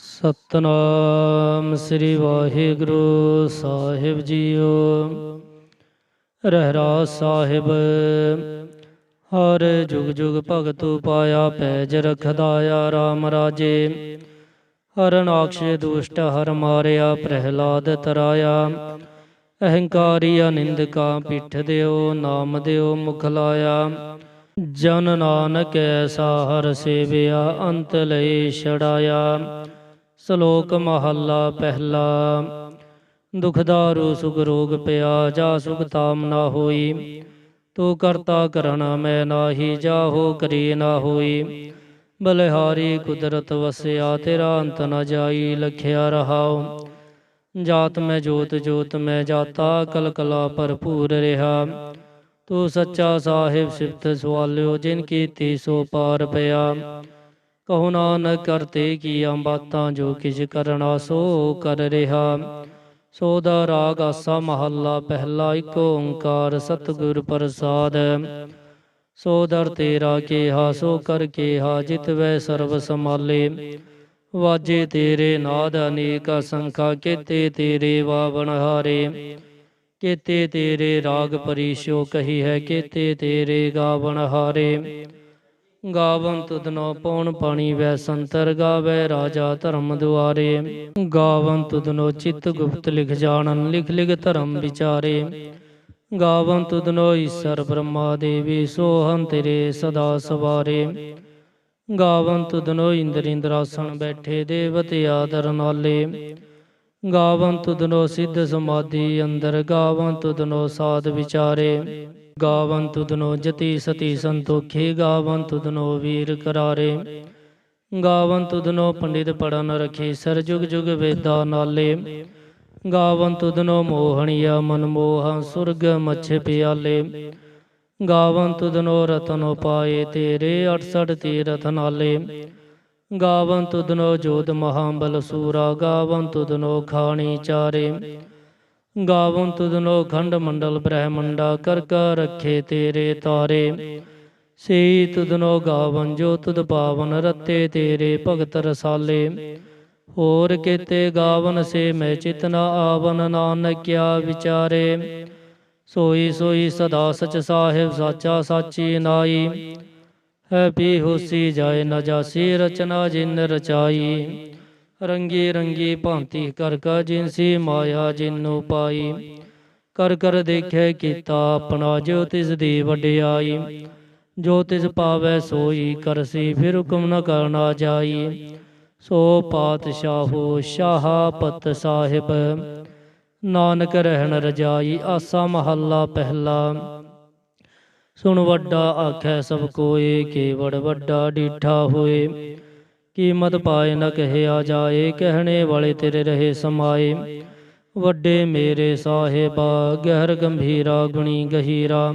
ਸਤਨਾਮ ਸ੍ਰੀ ਵਾਹਿਗੁਰੂ ਸਾਹਿਬ ਜੀਓ। ਰਹਿਰਾ ਸਾਹਿਬ, ਹਰ ਜੁਗ ਜੁਗ ਭਗਤੂ ਪਾਇਆ ਪੈਜ ਰਖਦਾਇਆ RAM ਰਾਜੇ। ਹਰਨਾਕਸ਼ ਦੁਸ਼ਟ ਹਰ ਮਾਰਿਆ ਪ੍ਰਹਿਲਾਦ ਤਰਾਇਆ। ਅਹੰਕਾਰੀ ਅਨਿੰਦਕਾ ਪਿੱਠ ਦਿਓ, ਨਾਮ ਦਿਓ ਮੁਖ ਲਾਇਆ। ਜਨ ਨਾਨਕ ਐਸਾ ਹਰ ਸੇਵਿਆ, ਅੰਤ ਲਈ ਛੜਾਇਆ ਸ਼ਲੋਕ ਮਹੱਲਾ ਪਹਿਲਾ। ਦੁਖਦਾਰੂ ਸੁਖ ਰੋਗ ਪਿਆ, ਜਾ ਸੁਖ ਤਾਮ ਨਾ ਹੋਈ। ਤੂੰ ਕਰਤਾ ਕਰਣਾ ਮੈਂ ਨਾਹੀ, ਜਾਹੋ ਕਰੀ ਨਾ ਹੋਈ। ਬਲਿਹਾਰੀ ਕੁਦਰਤ ਵਸਿਆ, ਤੇਰਾ ਅੰਤ ਨਾ ਜਾਈ, ਲਖਿਆ ਰਹਾਓ ਜਾਤ ਮੈਂ ਜੋਤ ਜੋਤ ਮੈਂ ਜਾਤਾ, ਕਲ ਕਲਾ ਭਰਪੂਰ ਰਿਹਾ। ਤੂੰ ਸੱਚਾ ਸਾਹਿਬ ਸਿਫਤ ਸਵਾਲਿਓ, ਜਿਨ ਕੀਤੀ ਸੋ ਪਾਰ ਪਿਆ। ਕਹੋ ਨਾਨਕ ਕਰਤੇ ਕੀਆਂ ਬਾਤਾਂ ਜੋ ਕਿਛ ਕਰਨਾ ਸੋ ਕਰ ਰਿਹਾ। ਸੋ ਦਾ ਰਾਗ ਆਸਾ ਮਹੱਲਾ ਪਹਿਲਾ ਇੱਕ ਓੰਕਾਰ ਸਤਿਗੁਰ ਪ੍ਰਸਾਦ। ਸੋ ਦਰ ਤੇਰਾ ਕੇਹਾ, ਸੋ ਕਰ ਕੇਹਾ, ਜਿਤ ਵੈ ਸਰਬ ਸਮਾਲੇ ਵਾਜੇ ਤੇਰੇ ਨਾਦ ਅਨੇਕ ਸੰਖਾ ਕੀਤੇ ਤੇਰੇ ਵਾਵਣ ਹਾਰੇ। ਕੀਤੇ ਤੇਰੇ ਰਾਗ ਪਰੀਸ਼ੋ ਕਹੀ ਹੈ, ਕੀਤੇ ਤੇਰੇ ਗਾਵਣ ਹਾਰੇ। ਗਾਵਨ ਤੁਧਨੋ ਪਉਣ ਪਾਣੀ ਵੈ ਸੰਤਰ ਗਾਵੇ, ਰਾਜਾ ਧਰਮ ਦੁਆਰੇ। ਗਾਵਨ ਤੁਧਨੋ ਚਿਤ ਗੁਪਤ ਲਿਖ ਜਾਣਨ, ਲਿਖ ਲਿਖ ਧਰਮ ਵਿਚਾਰੇ। ਗਾਵਨ ਤੁਧਨੋ ਈਸ਼ਰ ਬ੍ਰਹਮਾ ਦੇਵੀ ਸੋਹੰ ਤੇਰੇ ਸਦਾ ਸਵਾਰੇ। ਗਾਵਨ ਦਨੋ ਇੰਦਰ ਇੰਦਰਾਸਣ ਬੈਠੇ, ਦੇਵਤੇ ਆਦਰ ਨਾਲੇ। ਗਾਵਨ ਤੁਧਨੋ ਸਿੱਧ ਸਮਾਧੀ ਅੰਦਰ ਗਾਵਨ ਤੁਧਨੋ ਸਾਧ ਵਿਚਾਰੇ। ਗਾਵੰਤੁ ਤੁਧਨੋ ਜਤੀ ਸਤੀ ਸੰਤੋਖੀ ਗਾਵਨ ਤੁਧਨੋ ਵੀਰ ਕਰਾਰੇ। ਗਾਵਨ ਤੁਧਨੋ ਪੰਡਿਤ ਪੜਨ ਰਖੀ, ਸਰ ਜੁਗ ਜੁਗ ਵੇਦਾ ਨਾਲੇ। ਗਾਵਨ ਤੁਧਨੋ ਮੋਹਣੀਆ ਮਨ ਮੋਹੰ, ਸੁਰਗ ਮਛ ਪਿਆਲੇ। ਗਾਵਨ ਤੁਧਨੋ ਰਤਨੋ ਪਾਏ ਤੇਰੇ 68 ਤੀਰਥ ਨਾਲੇ। ਗਾਵਨ ਤੁਧਨੋ ਜੋਤ ਮਹਾਬਲ ਸੂਰਾ, ਗਾਵੰਤੁ ਤੁਧਨੋ ਖਾਣੀ ਚਾਰੇ। ਗਾਵਨ ਤੁਧਨੋ ਖੰਡ ਮੰਡਲ ਬ੍ਰਹਮੰਡਾ ਕਰ ਕਰ ਰੱਖੇ ਤੇਰੇ ਤਾਰੇ। ਸਈ ਤੁਧਨੋ ਗਾਵਨ ਜੋ ਤੁਧ ਪਾਵਨ ਰਤੇ ਤੇਰੇ ਭਗਤ ਰਸਾਲੇ। ਹੋਰ ਕੀਤੇ ਗਾਵਨ ਸੇ ਮੈਂ ਚਿਤਨਾ ਆਵਨ ਨਾਨਕਿਆ ਵਿਚਾਰੇ। ਸੋਈ ਸੋਈ ਸਦਾ ਸਚ ਸਾਹਿਬ ਸਾਚਾ ਸਾਚੀ ਨਾਈ। ਹੈ ਪੀ ਹੋਸੀ ਜਾਏ ਨਾ ਜਾਸੀ ਰਚਨਾ ਜਿਨ ਰਚਾਈ। ਰੰਗੇ ਰੰਗੀ ਭਾਂਤੀ ਕਰ ਕਾ ਜਿਨਸੀ ਮਾਇਆ ਜਿਨੂ ਪਾਈ। ਕਰ ਕਰ ਦੇਖੈ ਕੀਤਾ ਆਪਣਾ ਜੋ ਤਿਸ ਦੀ ਵਡਿਆਈ। ਜੋ ਤਿਸ ਪਾਵੈ ਸੋਈ ਕਰਸੀ ਫਿਰ ਹੁਕਮ ਨ ਕਰਨਾ ਜਾਈ। ਸੋ ਪਾਤਸ਼ਾਹੋ ਸ਼ਾਹਪਤ ਸਾਹਿਬ, ਨਾਨਕ ਰਹਿਣ ਰਜਾਈ ਆਸਾ ਮਹੱਲਾ ਪਹਿਲਾ। ਸੁਣ ਵੱਡਾ ਆਖੈ ਸਭ ਕੋਏ, ਕੇਵੜ ਵੱਡਾ ਡੀਠਾ ਹੋਏ। ਕੀਮਤ ਪਾਏ ਨ ਕਹਿਆ ਜਾਏ, ਕਹਿਣੇ ਵਾਲੇ ਤੇਰੇ ਰਹੇ ਸਮਾਏ। ਵੱਡੇ ਮੇਰੇ ਸਾਹਿਬਾ, ਗਹਿਰ ਗੰਭੀਰਾ, ਗੁਣੀ ਗਹੀਰਾ।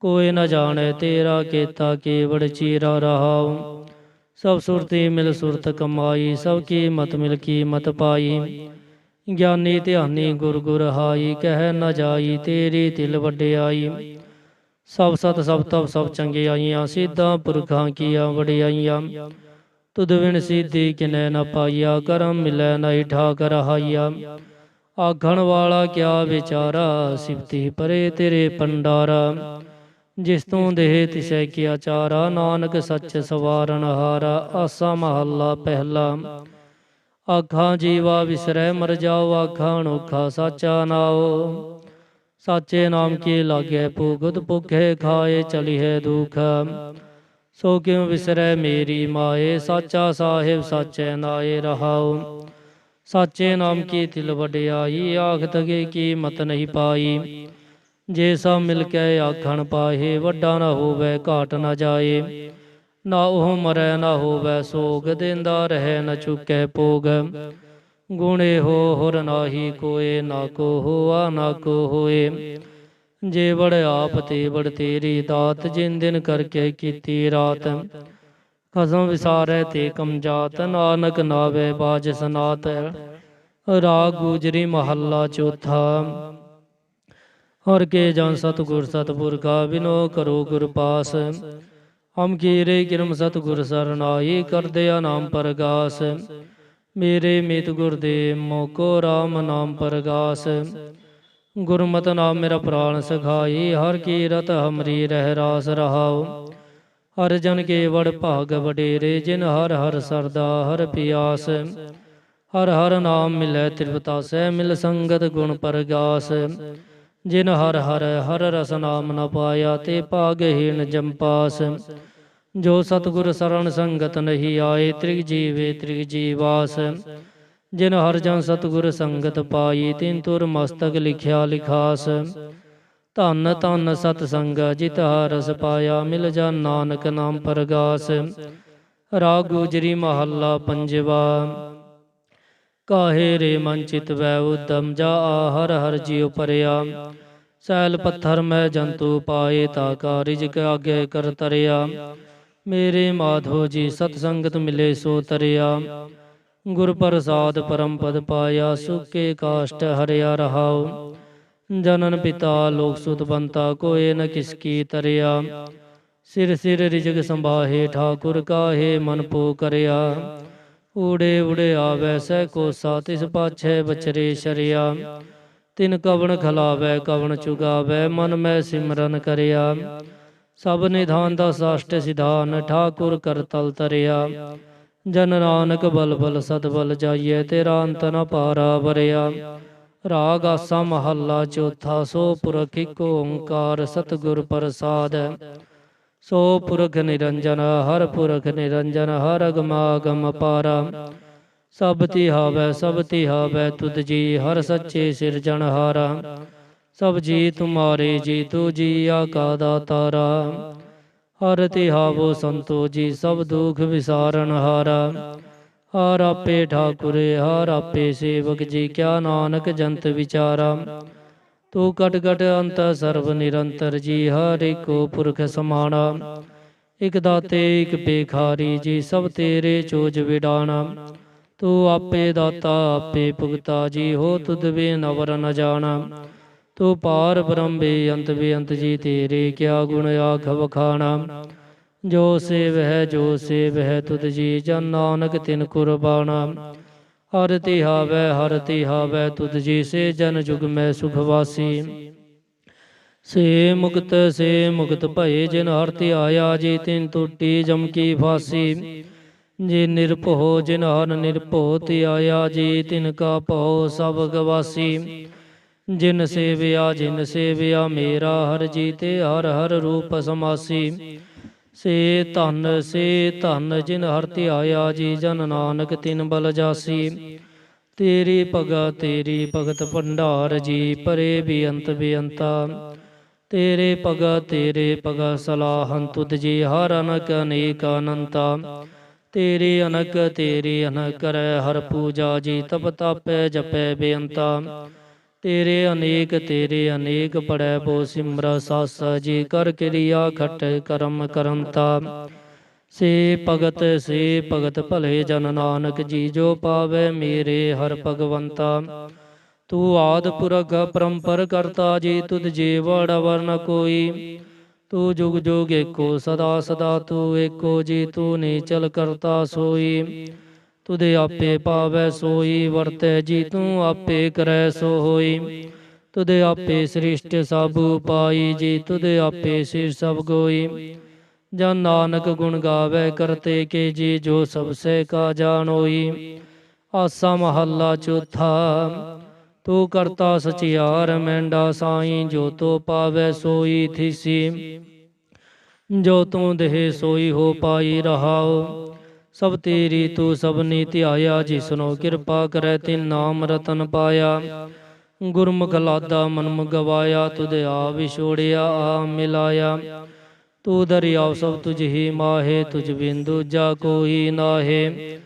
ਕੋਈ ਨ ਜਾਣੇ ਤੇਰਾ ਕੀਤਾ ਕੇਵੜ ਚੀਰਾ ਰਹਾਉ। ਸਭ ਸੁਰਤੀ ਮਿਲ ਸੁਰਤ ਕਮਾਈ, ਸਭ ਕੀਮਤ ਮਿਲ ਕੀਮਤ ਪਾਈ। ਗਿਆਨੀ ਧਿਆਨੀ ਗੁਰ ਗੁਰ ਹਾਈ, ਕਹਿ ਨ ਜਾਈ ਤੇਰੀ ਤਿਲ ਵਡਿਆਈ। ਸਭ ਸਤ ਸਭ ਤਬ ਸਭ ਚੰਗਿਆਈਆਂ, ਸਿੱਧਾਂ ਪੁਰਖਾਂ ਕੀਆਂ ਵਡਿਆਈਆਂ। ਤੁਧ ਵਿਣ ਸਿੱਧੀ ਕਿਨੈ ਨ ਪਾਈਆ, ਕਰਮ ਮਿਲੈ ਨਹੀਂ ਠਾਕ ਰਹਾਈਆ ਆਖਣ ਵਾਲਾ ਕਿਆ ਵਿਚਾਰਾ, ਸਿਫਤੀ ਪਰੇ ਤੇਰੇ ਪੰਡਾਰਾ। ਜਿਸ ਤੋਂ ਦੇਹ ਤਿਸੈ ਕੀਆ ਚਾਰਾ, ਨਾਨਕ ਸੱਚ ਸਵਾਰਨ ਹਾਰਾ, ਆਸਾ ਮਹੱਲਾ ਪਹਿਲਾ। ਆਖਾਂ ਜੀਵਾ ਵਿਸਰੈ, ਮਰ ਜਾਓ ਆਖਾਂ ਅਨੋਖਾ ਸਾਚਾ ਨਾਓ ਸਾਚੇ ਨਾਮ ਕੀ ਲਾਗੇ, ਭੁਗਤ ਭੁਖੇ ਖਾਏ ਹੈ ਦੁਖ। ਸੋ ਕਿਉ ਵਿਸਰੈ ਮੇਰੀ ਮਾਏ? ਸਾਚਾ ਸਾਹਿਬ ਸਾਚੇ ਨਾਏ ਰਹਾਉ। ਸਾਚੇ ਨਾਮ ਕੀ ਤਿਲ ਵਡਿਆਈ? ਆਖ ਤਗੇ ਕੀ ਮਤ ਨਹੀਂ ਪਾਈ। ਜੇ ਸਭ ਮਿਲ ਕੇ ਆਖਣ ਪਾਹੇ ਵੱਡਾ ਨਾ ਹੋਵੇ, ਘਾਟ ਨਾ ਜਾਏ। ਨਾ ਉਹ ਮਰੈ, ਨਾ ਹੋਵੇ ਸੋਗ, ਦਿੰਦਾ ਰਹੇ, ਨਾ ਚੁੱਕੈ ਭੋਗ। ਗੁਣੇ ਹੋ ਹੁਰ ਨਾਹੀ ਕੋਏ, ਨਾ ਕੋ ਹੋਆ, ਨਾ ਕੋ ਹੋਏ। ਜੇ ਆਪ ਤੇ ਵੜ ਤੇਰੀ ਦਾਤ, ਜਿਨ ਦਿਨ ਕਰਕੇ ਕੀਤੀ ਰਾਤ। ਖਸਮ ਵਿਸਾਰੈ ਤੇ ਕਮਜਾਤ ਨਾਨਕ ਨਾਵੇ ਬਾਜ ਸਨਾਤ। ਰਾਗ ਗੁਜਰੀ ਮਹੱਲਾ ਚੌਥਾ। ਹਰ ਕੇ ਜਨ ਸਤਗੁਰ ਸਤਪੁਰ ਕਾ ਬਿਨੋ ਕਰੋ ਗੁਰ ਪਾਸ। ਹਮ ਕੀਰੇ ਕਿਰਮ ਸਤਗੁਰ ਸਰਨਾਈ ਕਰਦੇ ਆ ਨਾਮ ਪਰਗਾਸ। ਮੇਰੇ ਮਿਤ ਗੁਰਦੇਵ ਮੋਕੋ RAM ਨਾਮ ਪਰਗਾਸ। ਗੁਰਮਤਿ ਨਾਮ ਮੇਰਾ ਪ੍ਰਾਨ ਸਖਾਈ, ਹਰ ਕੀ ਰਤ ਹਮਰੀ ਰਹਿ ਰਾਸ ਰਹਾਉ। ਹਰ ਜਨ ਕੇ ਵਡ ਭਾਗ ਵਡੇਰੇ, ਜਿਨ ਹਰ ਹਰ ਸਰਦਾ ਹਰ ਪਿਆਸ। ਹਰ ਹਰ ਨਾਮ ਮਿਲੈ ਤ੍ਰਿਪਤਾ ਤ੍ਰਿਪਤਾਸੈ, ਮਿਲ ਸੰਗਤ ਗੁਣ ਪਰਗਾਸ। ਜਿਨ ਹਰ ਹਰ ਹਰ ਰਸ ਨਾਮ ਨ ਪਾਇਆ, ਤੇ ਭਾਗਹੀਣ ਜੰਪਾਸ ਜੋ ਸਤਿਗੁਰ ਸਰਣ ਸੰਗਤ ਨਹੀਂ ਆਏ, ਤ੍ਰਿਗ ਜੀਵੇ ਤ੍ਰਿਗ ਜੀਵਾਸ। ਜਿਨ ਹਰ ਜਨ ਸਤਿਗੁਰ ਸੰਗਤ ਪਾਈ, ਤਿਨ ਤੁਰ ਮਸਤਕ ਲਿਖਿਆ ਲਿਖਾਸ। ਧੰਨ ਧੰਨ ਸਤ ਸੰਗ ਜਿਤ ਹਰਸ ਪਾਇਆ, ਮਿਲ ਜਾ ਨਾਨਕ ਨਾਮ ਪਰਗਾਸ। ਰਾਗ ਗੁਜਰੀ ਮਹੱਲਾ ਪੰਜਵਾ। ਕਾਹੇ ਰੇ ਮਨ ਚਿਤ ਵੈ ਉਦਮ, ਜਾ ਹਰ ਹਰ ਜੀਉ ਪਰਿਆ। ਸੈਲ ਪੱਥਰ ਮੈਂ ਜੰਤੂ ਪਾਏ, ਤਾ ਕਾਰਿਜ ਆਗੇ ਕਰ ਤਰਿਆ। ਮੇਰੇ ਮਾਧੋ ਜੀ ਸਤ ਸੰਗਤ ਮਿਲੇ ਸੋ ਤਰਿਆ। ਗੁਰ ਪ੍ਰਸਾਦ ਪਰਮ ਪਦ ਪਾਇਆ, ਸੁਕੇ ਕਾਸ਼ਟ ਹਰਿਆ ਰਹਾਉ। ਜਨਨ ਪਿਤਾ ਲੋਕ ਸੁਤ ਬੰਤਾ ਕੋਏ ਨ ਕਿਸਕੀ ਤਰਿਆ। ਸਿਰ ਸਿਰ ਰਿਜਗ ਸੰਭਾਹੇ, ਠਾਕੁਰ ਕਾਹੇ ਮਨ ਪੋ ਕਰਿਆ। ਊੜੇ ਊੜੇ ਆਵੈ ਸਹਿ ਕੋਸਾ ਤਿਸ ਪਾਛੈ ਬਚਰੇ ਸ਼ਰਿਆ। ਤਿਨ ਕਵਣ ਖਲਾਵੈ, ਕਵਣ ਚੁਗਾਵੈ, ਮਨ ਮੈਂ ਸਿਮਰਨ ਕਰਿਆ। ਸਭ ਨਿਧਾਨ ਦਾ ਸਾਸ਼ਟ ਸਿਧਾਨ, ਠਾਕੁਰ ਕਰਤਲ ਤਰਿਆ। ਜਨ ਨਾਨਕ ਬਲ ਬਲ ਸਦ ਬਲ ਜਾਈਏ, ਤੇਰਾ ਅੰਤ ਨ ਪਾਰਾ ਵਰਿਆ। ਰਾਗ ਆਸਾ ਮਹੱਲਾ ਚੌਥਾ, ਸੋ ਪੁਰਖ ਇਕ ਓੰਕਾਰ ਸਤਿਗੁਰ ਪ੍ਰਸਾਦ। ਸੋ ਪੁਰਖ ਨਿਰੰਜਨ, ਹਰ ਪੁਰਖ ਨਿਰੰਜਨ, ਹਰ ਅਗਮਾਗਮ ਪਾਰਾ। ਸਭ ਤੀ ਹਾਵੈ, ਸਭ ਤੀ ਹਾਵੈ, ਤੁਧ ਜੀ, ਹਰ ਸੱਚੇ ਸਿਰਜਣਹਾਰਾ ਸਭ ਜੀ ਤੁਮਾਰੇ ਜੀ, ਤੂ ਜੀ ਆਕਾ ਦਾਤਾਰਾ ਹਰ ਤੇ ਹਾਵੋ ਸੰਤੋ ਜੀ ਸਭ ਦੁਖ ਵਿਸਾਰਨ ਹਾਰਾ। ਹਰ ਆਪੇ ਠਾਕੁਰੇ, ਹਰ ਆਪੇ ਸੇਵਕ ਜੀ, ਕਿਆ ਨਾਨਕ ਜੰਤ ਵਿਚਾਰਾ। ਤੂੰ ਕਟ ਕਟ ਅੰਤ ਸਰਬ ਨਿਰੰਤਰ ਜੀ, ਹਰ ਏਕੋ ਪੁਰਖ ਸਮਾਣਾ। ਇਕ ਦਾਤੇ, ਇਕ ਬੇਖਾਰੀ ਜੀ, ਸਭ ਤੇਰੇ ਚੋਜ ਵਿਡਾਣਾ। ਤੂੰ ਆਪੇ ਦਾਤਾ, ਆਪੇ ਭੁਗਤਾ ਜੀ, ਹੋ ਤੁਧ ਵੇ ਨਵਰ ਨ ਜਾਣਾ। ਤੂੰ ਪਾਰ ਬ੍ਰਹਮ ਬੇਅੰਤ ਬੇਅੰਤ ਜੀ ਤੇਰੇ ਕਿਆ ਗੁਣ ਆਖ ਵਖਾਣਾ ਜੋ ਸੇਵ ਹੈ ਜੋ ਸੇਵ ਹੈ ਤੁਧ ਜੀ ਜਨ ਨਾਨਕ ਤਿਨ ਕੁਰਬਾਨਾ। ਹਰ ਤੇ ਹਰ ਤੇ ਹਾਵੈ ਤੁਧ ਜੀ ਸੇ ਜਨ ਜੁਗ ਮੈਂ ਸੁਖ ਵਾਸੀ। ਸੇ ਮੁਕਤ ਸੇ ਮੁਕਤ ਭਏ ਜਿਨ ਹਰ ਤੇ ਆਇਆ ਜੀ ਤਿਨ ਟੁੱਟੀ ਜਮ ਕੀ ਫਾਸੀ। ਜੇ ਨਿਰਭਉ ਜਿਨ ਹਰ ਨਿਰਭਉ ਤੇ ਆਇਆ ਜੀ ਤਿਨ ਕਾ ਭਉ ਸਭ ਗਵਾਸੀ। ਜਿਨ ਸੇਵਿਆ ਜਿਨ ਸੇਵਿਆ, ਮੇਰਾ ਹਰ ਜੀ ਤੇ ਹਰ ਹਰ ਰੂਪ ਸਮਾਸੀ। ਸੇ ਧਨ ਸੇ ਧਨ ਜਿਨ ਹਰ ਧਿਆਇਆ ਜੀ, ਜਨ ਨਾਨਕ ਤਿਨ ਬਲ ਜਾਸੀ। ਤੇਰੀ ਭਗਤ ਤੇਰੀ ਭਗਤ ਭੰਡਾਰ ਜੀ, ਪਰੇ ਬੇਅੰਤ ਬੇਅੰਤਾ। ਤੇਰੇ ਭਗਤ ਤੇਰੇ ਭਗਤ ਸਲਾਹੰ ਤੁਧ ਜੀ, ਹਰ ਅਨਕ ਅਨੇਕ ਅਨੰਤਾ। ਤੇਰੇ ਅਨਕ, ਤੇਰੀ ਅਨਕ ਕਰੈ ਹਰ ਪੂਜਾ ਜੀ, ਤਪ ਤਪੈ ਜਪੈ ਬੇਅੰਤਾ। ਤੇਰੇ ਅਨੇਕ ਤੇਰੇ ਅਨੇਕ ਪੜੈ ਬੋ ਸਿਮਰ ਸਾਸ ਜੀ ਕਰ ਕਿਰਿਆ ਖਟ ਕਰਮ ਕਰਮਤਾ ਸੇ ਭਗਤ ਸੇ ਭਗਤ ਭਲੇ ਜਨ ਨਾਨਕ ਜੀ ਜੋ ਪਾਵੇ ਮੇਰੇ ਹਰ ਭਗਵੰਤਾ। ਤੂੰ ਆਦ ਪੁਰਖ ਪਰੰਪਰ ਕਰਤਾ ਜੀ ਤੁਧ ਜੀ ਵਰਨ ਕੋਈ। ਤੂੰ ਜੁਗ ਜੁਗ ਏਕੋ ਸਦਾ ਸਦਾ ਤੂੰ ਏਕੋ ਜੀ ਤੂੰ ਨੀਚਲ ਕਰਤਾ ਸੋਈ। ਤੁਦੇ ਆਪੇ ਪਾਵੈ ਸੋਈ, ਵਰਤੈ ਜੀ ਤੂੰ ਆਪੇ ਕਰੈ ਸੋ ਹੋਈ ਤੁਦੇ ਆਪੇ ਸ੍ਰਿਸ਼ਟ ਸਭ ਪਾਈ ਜੀ, ਤੁਦੇ ਆਪੇ ਸਿਰ ਸਭ ਗੋਈ। ਜਨ ਨਾਨਕ ਗੁਣ ਗਾਵੇ ਕਰਤੇ ਕੇ ਜੀ, ਜੋ ਸਭ ਸੇ ਕਾ ਜਾਣੋਈ ਆਸਾ ਮਹੱਲਾ ਚੌਥਾ, ਤੂੰ ਕਰਤਾ ਸਚਿਆਰ ਮੈਂਡਾ ਸਾਈ, ਜੋ ਤੋ ਪਾਵੇ ਸੋਈ ਥੀਸੀ। ਜੋ ਤੂੰ ਦੇਹ ਸੋਈ ਹੋ ਪਾਈ ਰਹਾਓ ਸਭ ਤੇਰੀ ਤੂੰ ਸਭਨੀ ਧਿਆਇਆ ਜਿਸਨੋ ਕਿਰਪਾ ਕਰੈ ਤਿਨ ਨਾਮ ਰਤਨ ਪਾਇਆ। ਗੁਰਮੁਖ ਲਾਦਾ ਮਨਮ ਗਵਾਇਆ ਤੁਧ ਆ ਵਿਛੋੜਿਆ ਆ ਮਿਲਾਇਆ। ਤੂੰ ਦਰਿਆਵ ਸਭ ਤੁਝ ਹੀ ਮਾਹੇ, ਤੁਝ ਬਿਨ ਦੂਜਾ ਕੋਈ ਨਾਹੇ।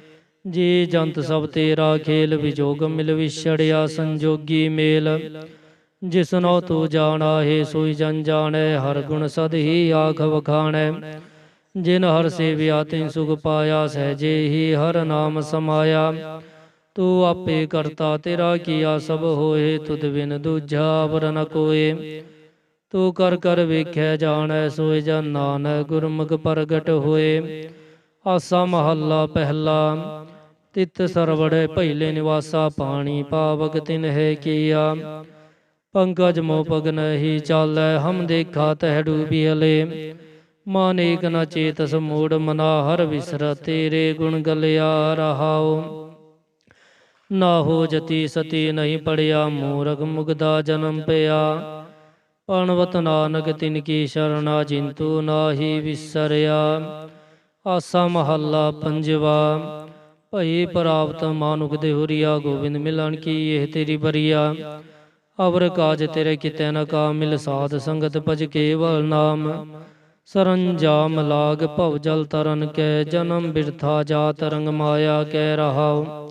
ਜੀ ਜੰਤ ਸਭ ਤੇਰਾ ਖੇਲ, ਵਿਜੋਗ ਮਿਲ ਵਿਛੜਿਆ, ਸੰਜੋਗੀ ਮੇਲ। ਜਿਸਨੋ ਤੂੰ ਜਾਣਾ ਹੈ ਸੋਈ ਜਨ ਜਾਣੈ, ਹਰ ਗੁਣ ਸਦ ਹੀ ਆਖ ਵਖਾਣੈ। ਜਿਨ ਹਰ ਸੇਵਿਆ ਤਿਨ ਸੁਖ ਪਾਇਆ, ਸਹਜੇ ਹੀ ਹਰ ਨਾਮ ਸਮਾਇਆ। ਤੂੰ ਆਪੇ ਕਰਤਾ ਤੇਰਾ ਕੀਆ ਸਭ ਹੋਏ, ਤੁਧ ਬਿਨ ਦੂਜਾ ਵਰ ਨ ਕੋਏ। ਤੂੰ ਕਰ ਕਰ ਵੇਖਿਆ ਜਾਣੈ, ਸੋਏ ਜਨ ਨਾਨਕ ਗੁਰਮੁਖ ਪ੍ਰਗਟ ਹੋਏ। ਆਸਾ ਮਹੱਲਾ ਪਹਿਲਾ, ਤਿਤ ਸਰਵੜੇ ਪਹਿਲੇ ਨਿਵਾਸਾ, ਪਾਣੀ ਪਾਵਕ ਤਿਨ ਹੈ ਕੀਆ। ਪੰਕਜ ਮੋ ਪਗ ਨਹੀ ਚਾਲੈ, ਹਮ ਦੇਖਾ ਤਹਿ ਡੂਬੀ ਹਲੇ ਮਾਨੇਕ ਨ ਚੇਤਸ ਮੂੜ ਮਨਾ ਹਰ ਵਿਸਰ ਤੇਰੇ ਗੁਣ ਗਲਿਆ ਰਹਾਉ ਨਾ ਹੋ ਜਤੀ ਸਤੀ ਨਹੀਂ ਪੜਿਆ ਮੂਰਖ ਮੁਗਦਾ ਜਨਮ ਪਿਆ। ਪਣਵਤ ਨਾਨਕ ਤਿਨ ਕੀ ਸ਼ਰਣਾ ਜਿੰਤੂ ਨਾਹੀ ਵਿਸਰਿਆ। ਆਸਾ ਮਹੱਲਾ ਪੰਜਵਾ। ਭਈ ਪ੍ਰਾਪਤ ਮਾਨੁਖ ਦੇਹੁਰੀਆ ਗੋਬਿੰਦ ਮਿਲਣ ਕੀ ਇਹ ਤੇਰੀ ਬਰੀਆ। ਅਵਰ ਕਾਜ ਤੇਰੇ ਕਿਤੇ ਨ ਕਾ ਮਿਲ ਸਾਧ ਸੰਗਤ ਭਜ ਕੇਵਲ ਨਾਮ। ਸਰੰਜਾਮ ਲਾਗ ਭਵ ਜਲ ਤਰਨ ਕੈ ਜਨਮ ਬਿਰਥਾ ਜਾਤ ਰੰਗ ਮਾਇਆ ਕੈ ਰਹਾਉ।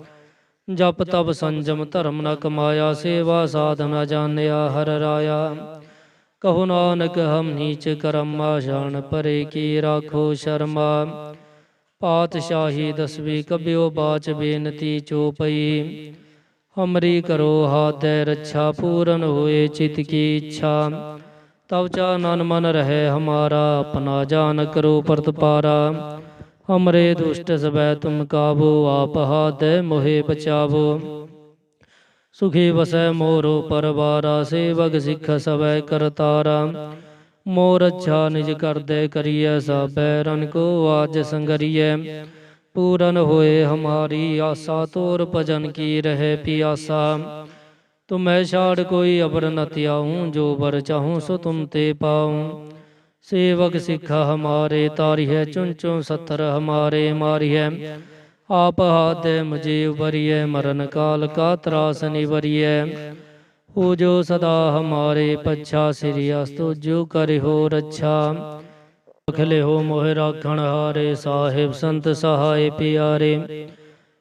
ਜਪ ਤਪ ਸੰਜਮ ਧਰਮ ਨ ਕਮਾਇਆ, ਸੇਵਾ ਸਾਧਨਾ ਜਾਣਿਆ ਹਰ ਰਾਇਆ। ਕਹੋ ਨਾਨਕ ਹਮ ਨੀਚ ਕਰਮਾ ਜਾਣ ਪਰੇ ਕੀ ਰਾਖੋ ਸ਼ਰਮਾ। ਪਾਤਸ਼ਾਹੀ ਦਸਵੀ ਕਬਿਓ ਬਾਚ ਬੇਨਤੀ ਚੋਪਈ। ਹਮਰੀ ਕਰੋ ਹਾਦੈ ਰੱਛਾ, ਪੂਰਨ ਹੋਏ ਚਿਤ ਕੀ ਇੱਛਾ। ਤਬ ਚਾਨਨ ਮਨ ਰਹਿ ਹਮਾਰਾ, ਆਪਣਾ ਜਾਨ ਕਰੋ ਪ੍ਰਤਪਾਰਾ। ਹਮਰੇ ਦੁਸ਼ਟ ਸਬੈ ਤੁਮ ਕਾਬੂ, ਆਪ ਹਾਦੈ ਮੋਹਿ ਬਚਾਵੋ। ਸੁਖੀ ਵਸੈ ਮੋਰੋ ਪਰਵਾਰਾ, ਸੇਵਕ ਸਿੱਖ ਸਵੈ ਕਰਤਾਰਾ। ਮੋਰ ਅੱਛਾ ਨਿਜ ਕਰਦੇ ਕਰੀਐ ਸਭੈ ਰਨ ਕੋ ਆਜ ਸੰਗਰੀਐ। ਪੂਰਨ ਹੋਏ ਹਮਾਰੀ ਆਸਾ, ਤੋਰ ਭਜਨ ਕੀ ਰਹੇ ਪਿਆਸਾ। ਤੁਮੈ ਛਾੜ ਕੋਈ ਅਬਰ ਨ ਤਿਆਹੂੰ ਜੋ ਬਰ ਚਾਹੂੰ ਸੋ ਤੁਮ ਤੇ ਪਾਉ। ਸੇਵਕ ਸਿੱਖਾ ਹਮਾਰੇ ਤਾਰਿਐ ਚੁਨ ਚੁਨ ਸਤਰ ਹਮਾਰੇ ਮਾਰਿਐ। ਆਪ ਹਾਥ ਮੁਝੇ ਉਬਰਿਐ ਮਰਨ ਕਾਲ ਕਾ ਤਰਾਸ ਨਿਵਰਿਐ। ਹੋ ਜੋ ਸਦਾ ਹਮਾਰੇ ਪੱਛਾ, ਸ੍ਰੀ ਅਸਤੁ ਜੋ ਕਰਿਓ ਰੱਛਾ। ਅਖਲੇ ਹੋ ਮੋਹ ਰਾਖਣ ਹਾਰੇ, ਸਾਹਿਬ ਸੰਤ ਸਹਾਇ ਪਿਆਰੇ। ਦੀਨ ਬੰਦ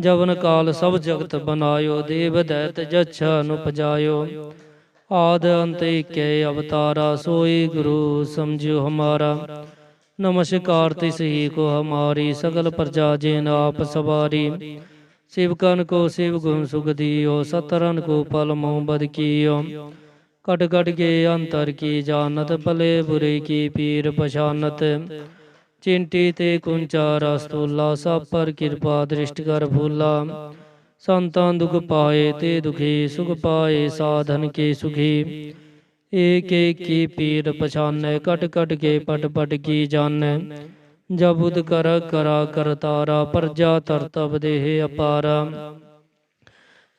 ਜਵਨ ਕਾਲ ਸਭ ਜਗਤ ਬਨਾਇਓ, ਦੇਵ ਦੈਤ ਜਛਾ ਨੁਪਜਾਇਓ ਆਦ ਅੰਤ ਏਕੇ ਅਵਤਾਰਾ, ਸੋਈ ਗੁਰੂ ਸਮਝਿਓ ਹਮਾਰਾ। ਨਮਸਕਾਰ ਤਿਸ ਹੀ ਕੋ ਹਮਾਰੀ, ਸਗਲ ਪ੍ਰਜਾ ਜਿਨ ਆਪ ਸਵਾਰੀ। ਸਿਵਕਨ ਕੋ ਸਿਵ ਗੁਣ ਸੁਖ ਦਿਓ ਸਤਰਨ ਕੋ ਪਲ ਮੋਹ ਬਦ ਕੀਓ। ਕਟ ਕਟ ਕੇ ਅੰਤਰ ਕੀ ਜਾਣਤ, ਭਲੇ ਬੁਰੇ ਕੀ ਪੀਰ ਪਛਾਨਤ। चिंटी ते চিন্তিতে কুঞ্চার আস্তুল্লা कृपा কৃপা कर भूला संतान दुख पाए ते दुखी, सुख पाए साधन के सुखी। एक एक की पीर पछान कट कट के पट पट की जान। जब उद कर करा कर तारा, प्रजा तर तब देह अपारा।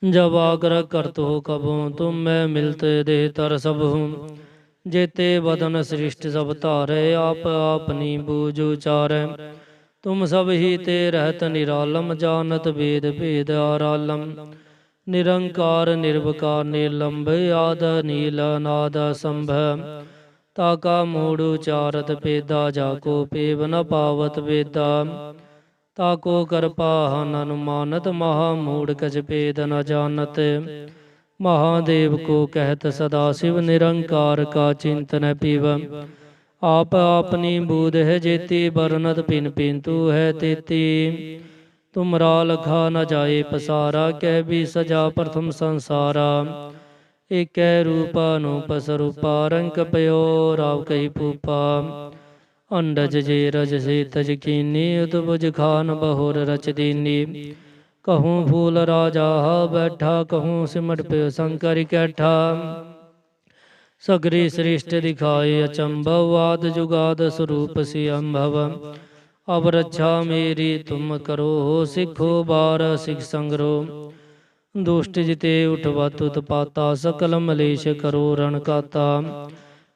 जब आग्रह करत हो कबू, तुम मैं मिलते देह तर सब हूँ। ਜੇਤੇ ਬਦਨ ਸ੍ਰਿਸ਼ਟ ਸਭ ਧਾਰੇ, ਆਪ ਆਪਨੀ ਬੂਝ ਉਚਾਰੈ। ਤੁਮ ਸਭ ਹੀ ਤੇ ਰਹਿਤ ਨਿਰਾਲਮ, ਜਾਣਤ ਵੇਦ ਭੇਦ ਆਰਾਲਮ। ਨਿਰੰਕਾਰ, ਨਿਰਵਕਾਰ, ਨਿਰਲੰਭ, ਆਦ, ਨੀਲ ਨਾਦ ਸੰਭਵ ਤਾਕਾ ਮੂੜ ਉਚਾਰਤ ਪੇਦਾ ਜਾ ਕੋ ਪੇਵ ਨ ਪਾਵਤ ਵੇਦਾ। ਤਾਕੋ ਕਰਪਾ ਹਨ ਅਨੁਮਾਨਤ, ਮਹਾ ਮੂੜ ਕਜ ਪੇਦ ਮਹਾਦੇਵ ਕੋ ਕਹਿਤ ਸਦਾ ਸਿਵ ਨਿਰੰਕਾਰ ਕਾ ਚਿੰਤਨ ਪੀਵ। ਆਪ ਆਪਨੀ ਬੂਧ ਹੈ ਜੇਤੀ ਬਰਨਤ ਪਿਨ ਪਿਨ ਤੂ ਹੈ ਤੇਤੀ। ਤੁਮਰਾ ਲਖਾ ਨ ਜਾਏ ਪਸਾਰਾ ਕਹਿ ਵੀ ਸਜਾ ਪ੍ਰਥਮ ਸੰਸਾਰਾ। ਏਕੈ ਰੂਪਾ ਨੂਪ ਸਰੂਪਾ ਰੰਗ ਪਇਓ ਰਾਵ ਕਹੀ ਪੂਪਾ ਅੰਡਜ ਜੇ ਰਜ ਸੇ ਤਜ ਕੀਨੀ ਉਤਬੁਜ ਖਾਨ ਬਹੁਰ ਰਚ ਦੀਨੀ। ਕਹੂੰ ਫੂਲ ਰਾਜਾ ਬੈਠਾ, ਕਹੂੰ ਸਿਮਟ ਪਿਓ ਸੰਕਰ ਕੈਠਾ। ਸਗਰੀ ਸ੍ਰਿਸ਼ਟ ਦਿਖਾਏ ਅਚੰਭਵ, ਆਦ ਜੁਗਾਦ ਸਰੂਪ ਸੀ ਅੰਭਵ ਅਬ ਰੱਛਾ ਮੇਰੀ ਤੁਮ ਕਰੋ, ਸਿੱਖੋ ਬਾਰ ਸਿਖ ਸੰਗਰੋ। ਦੁਸ਼ਟ ਜਿਤੇ ਉਠਵਤ, ਉਤਪਾਤਾ ਸਕਲ ਮਲੇਸ਼ ਕਰੋ ਰਣ ਕਾਤਾ।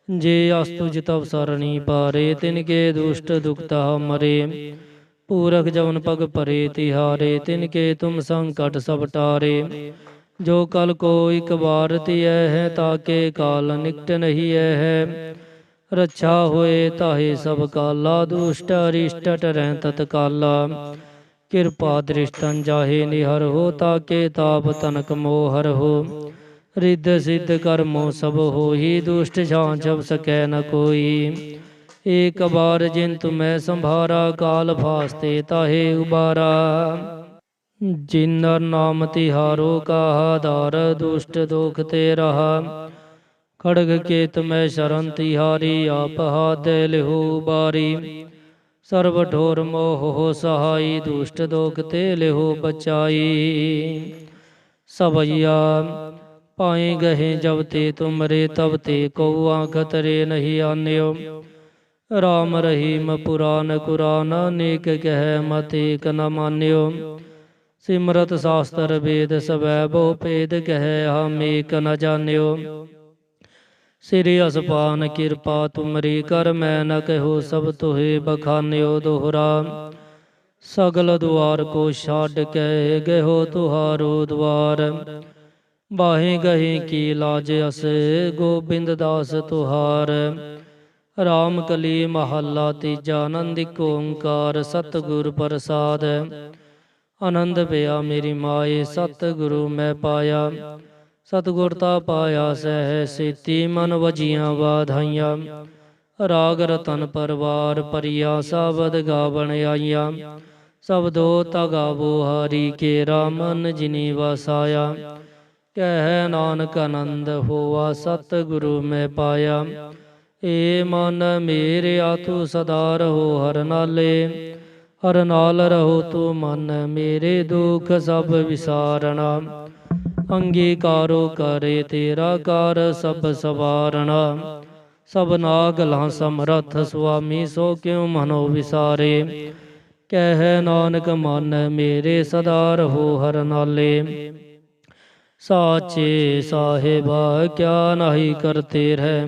ਜੇ ਅਸਤੁ ਜਿਤਵ ਸਰਣੀ ਪਾਰੇ ਤਿਨ ਕੇ ਦੁਸ਼ਟ ਦੁਖਤਾ ਮਰੇ ਪੂਰਖ ਜਵਨ ਪਗ ਪਰੇ ਤਿਹਾਰੇ ਤਿਨ ਕੇ ਤੁਮ ਸੰਕਟ ਸਭ ਟਾਰੇ। ਜੋ ਕਲ ਕੋ ਇਕ ਬਾਰ ਤਿਐ ਹੈ ਤਾਕੇ ਕਾਲ ਨਿਕਟ ਨਹੀਂ ਹੈ। ਰੱਛਾ ਹੋਏ ਤਾਹੇ ਸਭ ਕਾਲਾ, ਦੁਸ਼ਟ ਅਰਿਸ਼ਟ ਟਰੈ ਤਤ ਕਾਲਾ। ਕਿਰਪਾ ਦ੍ਰਿਸ਼ਟਨ ਜਾਹੇ ਨਿਹਰ ਹੋ ਤਾਕੇ ਤਾਪ ਤਨਕ ਮੋਹਰ ਹੋ। ਰਿੱਧ ਸਿੱਧ ਕਰਮੋ ਸਭ ਹੋਹੀ ਦੁਸ਼ਟ ਛਾਂਛਬ ਸਕੈ ਨ ਕੋਈ। ਏਕ ਬਾਰ ਜਿਨ ਤੁਮੈ ਸੰਭਾਰਾ ਕਾਲ ਫਾਸਤੇ ਤਾਹੇ ਉਬਾਰਾ ਜਿਨਰ ਨਾਮ ਤਿਹਾਰੋ ਕਾ ਆਧਾਰ ਦੁਸ਼ਟ ਦੋਖ ਤੇ ਰਹਾ ਖੜਗ ਕੇਤ ਮੈਂ ਸ਼ਰਨ ਤਿਹਾਰੀ ਆਪ ਹਾਦੇ ਲਿਹੂ ਬਾਰੀ ਸਰਬ ਠੋਰ ਮੋਹ ਸਹਾਈ ਦੁਸ਼ਟ ਦੋਖ ਤੇ ਲਿਹੂ ਬਚਾਈ ਸਭਈਆ ਪਾਏ ਗਏ ਜਬ ਤੇ ਤੁਮਰੇ ਤਬ ਤੇ ਕਉ ਆਖਤ ਰੇ ਨਹੀਂ ਆਨਿਓ ਰਾਮ ਰਹੀਮ ਪੁਰਾਨ ਕੁਰਾਨ ਅਨੇਕ ਕਹਿ ਮਤ ਏਕ ਨ ਮਾਨਿਓ। ਸਿਮਰਤ ਸਾਸਤਰ ਵੇਦ ਸਵੈ ਬਹੁ ਭੇਦ ਕਹਿ ਹਮ ਏਕ ਨ ਜਾਣਿਓ। ਸ੍ਰੀ ਅਸਪਾਨ ਕਿਰਪਾ ਤੁਮਰੀ ਕਰ ਮੈਂ ਨ ਕਹੋ ਸਭ ਤੋਹੇ ਬਖਾਨਿਓ ਦੋਹਰਾ। ਸਗਲ ਦੁਆਰ ਕੋ ਛਾੜ ਕੇ ਗਇਓ ਤੁਹਾਰੋ ਦੁਆਰ ਬਾਹੇ ਗਹੇ ਕੀ ਲਾਜ ਅਸ ਗੋਬਿੰਦ ਦਾਸ ਤੁਹਾਰ। ਰਾਮ ਕਲੀ ਮਹੱਲਾ ਤੀਜਾ ਆਨੰਦਿਕ ਓੰਕਾਰ ਸਤਿਗੁਰ ਪ੍ਰਸਾਦ। ਆਨੰਦ ਪਿਆ ਮੇਰੀ ਮਾਏ, ਸਤਿਗੁਰੂ ਮੈਂ ਪਾਇਆ। ਸਤਿਗੁਰ ਤਾ ਪਾਇਆ ਸਹਿ ਸੇਤੀ, ਮਨ ਵਜੀਆਂ ਵਾਧਾਈਆਂ। ਰਾਗ ਰਤਨ ਪਰਵਾਰ ਪਰਿਆ, ਸਾਬਦ ਗਾਵਣ ਆਈਆਂ। ਸਬਦੋ ਤਾ ਗਾਵੋ ਹਰੀ ਕੇ ਰਾਮਨ ਜਿਨੀ ਵਸਾਇਆ। ਕਹਿ ਨਾਨਕ ਆਨੰਦ ਹੋਆ, ਸਤਿਗੁਰੂ ਮੈਂ ਪਾਇਆ। ਏ ਮਨ ਮੇਰੇ ਆਤੂ ਸਦਾ ਰਹੋ ਹਰ ਨਾਲੇ, ਹਰ ਨਾਲ ਰਹੋ ਤੂੰ ਮਨ ਮੇਰੇ ਦੁਖ ਸਭ ਵਿਸਾਰਣਾ। ਅੰਗੀਕਾਰੋ ਕਰੇ ਤੇਰਾ ਕਾਰ ਸਭ ਸਵਾਰਣਾ। ਸਭ ਨਾਗਲਾਂ ਸਮਰਥ ਸੁਆਮੀ ਸੋ ਕਿਉ ਮਨੋ ਵਿਸਾਰੇ? ਕਹਿ ਨਾਨਕ ਮਨ ਮੇਰੇ ਸਦਾ ਰਹੋ ਹਰ ਨਾਲੇ। ਸਾਚੇ ਸਾਹਿਬਾ, ਕਿਆ ਨਹੀਂ ਕਰਤੇ ਰਹਿ?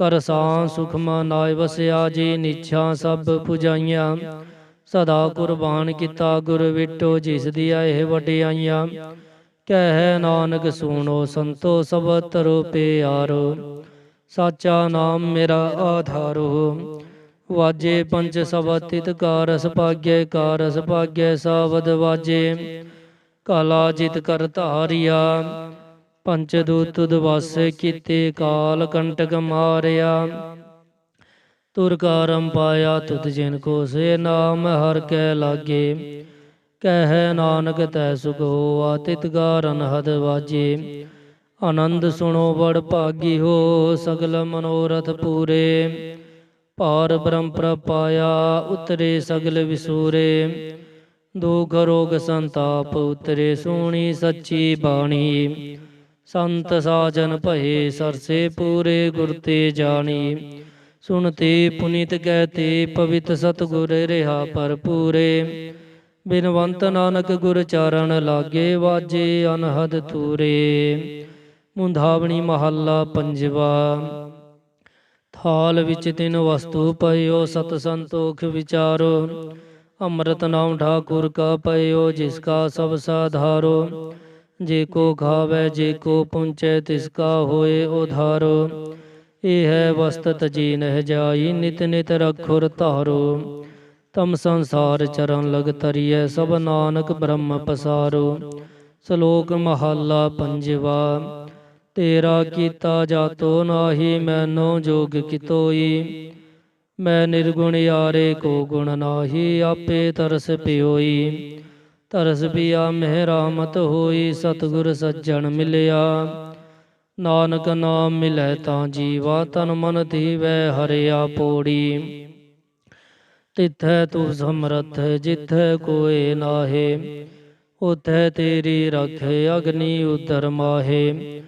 ਕਰ ਸਾਂ ਸੁਖ ਮਨਾਇ ਵਸਿਆ ਜੀ ਨਿਛਾ ਸਭ ਪੁਜਾਈਆਂ। ਸਦਾ ਕੁਰਬਾਨ ਕੀਤਾ ਗੁਰ ਵਿਟੋ, ਜਿਸ ਦੀਆਂ ਇਹ ਵਡਿਆਈਆਂ। ਕਹਿ ਨਾਨਕ ਸੁਣੋ ਸੰਤੋ, ਸਭ ਤਰੋ ਪਿਆਰੋ। ਸਾਚਾ ਨਾਮ ਮੇਰਾ ਆਧਾਰੋ। ਵਾਜੇ ਪੰਜ ਸਬਦ ਤਿਤ ਕਾਰਸ ਭਾਗੈ ਕਾਰਸ ਭਾਗੈ ਸਾਵਦ ਵਾਜੇ। ਕਾਲਾ ਜਿਤ ਕਰ ਧਾਰਿਆ। ਪੰਚ ਦੂਤ ਦਵਸ ਕੀਤੇ ਕਾਲ ਕੰਟਕ ਮਾਰਿਆ। ਤੁਰ ਪਾਇਆ ਤੁਧ ਜਿਨ ਕੋ ਸੇ ਨਾਮ ਹਰ ਕੈ ਲਾਗੇ। ਕਹਿ ਨਾਨਕ ਤੈ ਸੁਖ ਹੋਆ ਤਿਤ ਗਾਰਨ ਹਦ ਵਾਜੇ। ਆਨੰਦ ਸੁਣੋ ਬੜ ਭਾਗੀ ਹੋ ਸਗਲ ਮਨੋਰਥ ਪੂਰੇ। ਭਾਰ ਬ੍ਰਹਮ ਪ੍ਰਪਾਇਆ ਉਤਰੇ ਸਗਲ ਵਿਸੂਰੇ। ਦੁਖ ਰੋਗ ਸੰਤਾਪ ਉਤਰੇ ਸੋਣੀ ਸੱਚੀ ਬਾਣੀ। ਸੰਤ ਸਾਜਨ ਭਏ ਸਰਸੇ ਪੂਰੇ ਗੁਰ ਤੇ ਜਾਣੀ। ਸੁਣਤੇ ਪੁਨੀਤ ਕਹਤੇ, ਪਵਿੱਤ ਸਤਗੁਰ ਰਿਹਾ ਭਰਪੂਰੇ। ਬਿਨਵੰਤ ਨਾਨਕ ਗੁਰ ਚਾਰਨ ਲਾਗੇ ਵਾਜੇ ਅਨਹਦ ਤੂਰੇ ਮੁੰਧਾਵਣੀ ਮਹੱਲਾ ਪੰਜਵਾ। ਥਾਲ ਵਿੱਚ ਤਿੰਨ ਵਸਤੂ ਪਇਓ, ਸਤ ਸੰਤੋਖ ਵਿਚਾਰੋ। ਅੰਮ੍ਰਿਤ ਨਾਮ ਠਾਕੁਰ ਕਾ ਪਇਓ, ਜਿਸ ਕਾ ਸਭ ਸਾਧਾਰੋ। ਜੇ ਕੋ ਖਾਵੇ ਜੇ ਕੋ ਪੁੰਚੈ, ਤਿਸ ਕਾ ਹੋਏ ਉਧਾਰੋ। ਇਹ ਹੈ ਵਸਤਤ ਜੀ ਨਹਿ ਜਾਈ, ਨਿਤ ਨਿਤ ਰਖੁਰ ਧਾਰੋ। ਤਮ ਸੰਸਾਰ ਚਰਨ ਲਗ ਤਰੀਐ, ਸਭ ਨਾਨਕ ਬ੍ਰਹਮ ਪਸਾਰੋ। ਸ਼ਲੋਕ ਮਹੱਲਾ ਪੰਜਵਾ, ਤੇਰਾ ਕੀਤਾ ਜਾਤੋ ਨਾਹੀ, ਮੈਨੋ ਜੋਗ ਕਿਤੋਈ। ਮੈਂ ਨਿਰਗੁਣ ਯਾਰੇ ਕੋ ਗੁਣ ਨਾਹੀ, ਆਪੇ ਤਰਸ ਪਿਓਈ। ਤਰਸ ਪਿਆ ਮਹਿ ਰਾਮਤ ਹੋਈ, ਸਤਿਗੁਰ ਸੱਜਣ ਮਿਲਿਆ। ਨਾਨਕ ਨਾਮ ਮਿਲੈ ਤਾਂ ਜੀਵਾ, ਤਨ ਮਨ ਧੀਵੈ ਹਰਿਆ ਪੋੜੀ। ਤਿਥੈ ਤੂ ਸਮਰਥ, ਜਿਥੈ ਕੋਏ ਨਾਹੇ, ਉਥੈ ਤੇਰੀ ਰਖੇ, ਅਗਨੀ ਉਦਰ ਮਾਹੇ।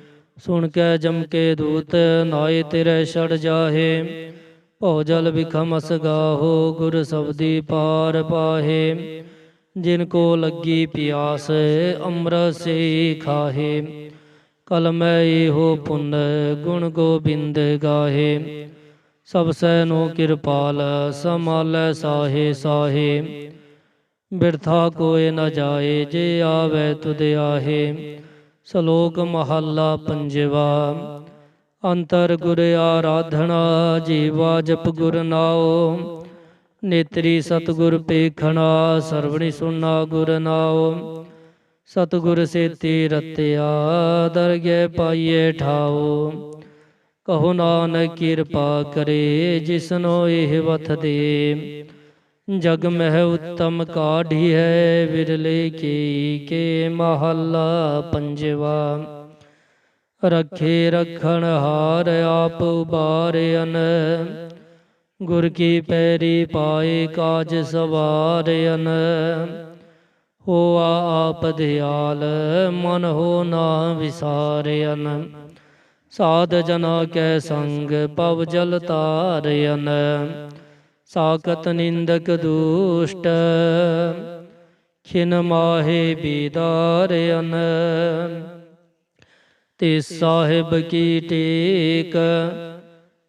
ਸੁਣ ਕੇ ਜਮ ਕੇ ਦੂਤ, ਨਾਏ ਤੇਰੇ ਛੜ ਜਾਹੇ। ਭਉ ਜਲ ਵਿਖਮਸ ਗਾਹੋ, ਗੁਰ ਸਬਦੀ ਪਾਰ ਪਾਹੇ। ਜਿਨ ਕੋ ਲੱਗੀ ਪਿਆਸ, ਅੰਮ੍ਰਿਤ ਸੇ ਖਾਹੇ। ਕਲ ਮੈਂ ਇਹੋ ਪੁੰਨ, ਗੁਣ ਗੋਬਿੰਦ ਗਾਹੇ। ਸਭ ਸੈਨੋ ਕਿਰਪਾਲ ਸਮਾਲੈ ਸਾਹੇ ਸਾਹੇ। ਬਿਰਥਾ ਕੋਏ ਨ ਜਾਏ, ਜੇ ਆਵੇ ਤੁਧ ਆਹੇ। ਸ਼ਲੋਕ ਮਹੱਲਾ ਪੰਜਵਾ, ਅੰਤਰ ਗੁਰ ਆਰਾਧਨਾ, ਜੀਵਾ ਜਪ ਗੁਰ ਨਾਉ। ਨੇਤਰੀ ਸਤਗੁਰ ਪੇਖਣਾ, ਸਰਵਣੀ ਸੁਨਾ ਗੁਰ ਨਾਉ। ਸਤਗੁਰ ਸੇਤੀ ਰਤਿਆ, ਦਰਗਹਿ ਪਾਈਏ ਠਾਉ। ਕਹੋ ਨਾਨਕ ਕਿਰਪਾ ਕਰੇ, ਜਿਸਨੋ ਇਹ ਵਥ ਦੇ। ਜਗ ਮਹਿ ਉਤਮ ਕਾਢੀ ਹੈ ਵਿਰਲੇ ਕੀ ਕੇ ਮਹੱਲਾ ਪੰਜਵਾ। ਰਖੇ ਰਖਣ ਹਾਰ, ਆਪ ਉਬਾਰਿਆਨ ਗੁਰ ਕੀ ਪੈਰੀ ਪਾਏ ਕਾਜ ਸਵਾਰਿਆਨ ਹੋਆ ਆਪ ਦਿਆਲ, ਮਨ ਹੋ ਨਾ ਵਿਸਾਰਿਆਨ ਸਾਧ ਜਨਾ ਕੈ ਸੰਗ, ਪਵ ਜਲ ਤਾਰਿਆਨ ਸਾਕਤ ਨਿੰਦਕ ਦੁਸ਼ਟ, ਖਿਨ ਮਾਹੇ ਬੀਦਾਰਿਆਨ ਤੇ ਸਾਹਿਬ ਕੀ ਟੇਕ